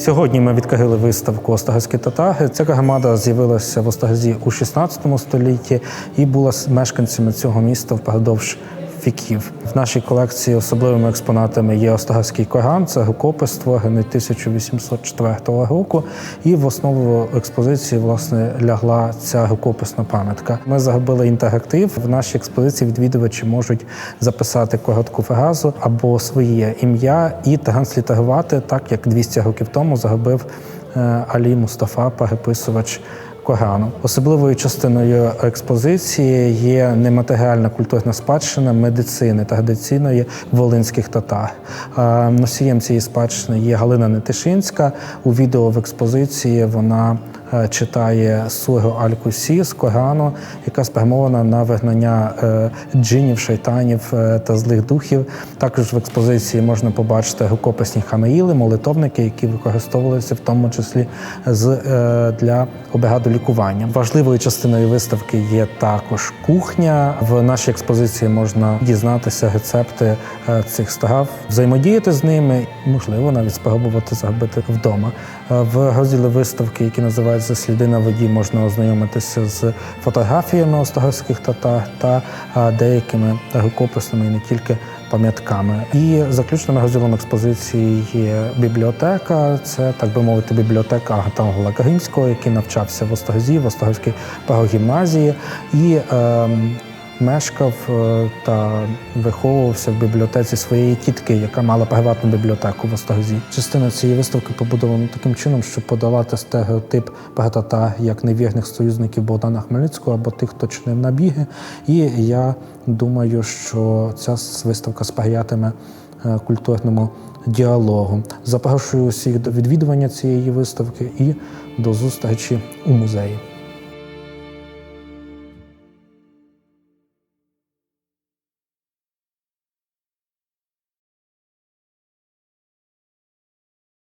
Сьогодні ми відкрили виставку Остагазькі татаги. Ця громада з'явилася в Остагазі у 16 столітті і була мешканцями цього міста впродовж віків. В нашій колекції особливими експонатами є Остагазький корган, це рукопис, створений 1804 року. І в основу експозиції власне лягла ця рукописна пам'ятка. Ми загубили інтерактив. В нашій експозиції відвідувачі можуть записати коротку фразу або своє ім'я і транслітерувати так, як 200 років тому загубив е, Алі Мустафа, переписувач Корану. Особливою частиною експозиції є нематеріальна культурна спадщина медицини традиційної волинських татар. Носієм цієї спадщини є Галина Нетишинська. У відео в експозиції вона читає суру Аль-Кусі з Корану, яка спрямована на вигнання е, джинів, шайтанів е, та злих духів. Також в експозиції можна побачити рукописні хамеїли, молитовники, які використовувалися в тому числі з, е, для обряду лікування. Важливою частиною виставки є також кухня. В нашій експозиції можна дізнатися рецепти е, цих страв, взаємодіяти з ними, можливо, навіть спробувати зробити вдома. Е, В розділі виставки, які називаються Сліди на воді, можна ознайомитися з фотографіями остагорських татар та е, деякими рукописними і не тільки пам'ятками. І заключним розділом експозиції є бібліотека. Це так би мовити, бібліотека Агатангула Каринського, який навчався в Острозі, в Острозькій педагогімназії і ем, мешкав е, та виховувався в бібліотеці своєї тітки, яка мала приватну бібліотеку в Острозі. Частина цієї виставки побудована таким чином, щоб подолати стереотип про як невірних союзників Богдана Хмельницького або тих, хто чинив набіги. І я думаю, що ця виставка сприятиме е, культурному діалогу. Запрошую усіх до відвідування цієї виставки і до зустрічі у музеї.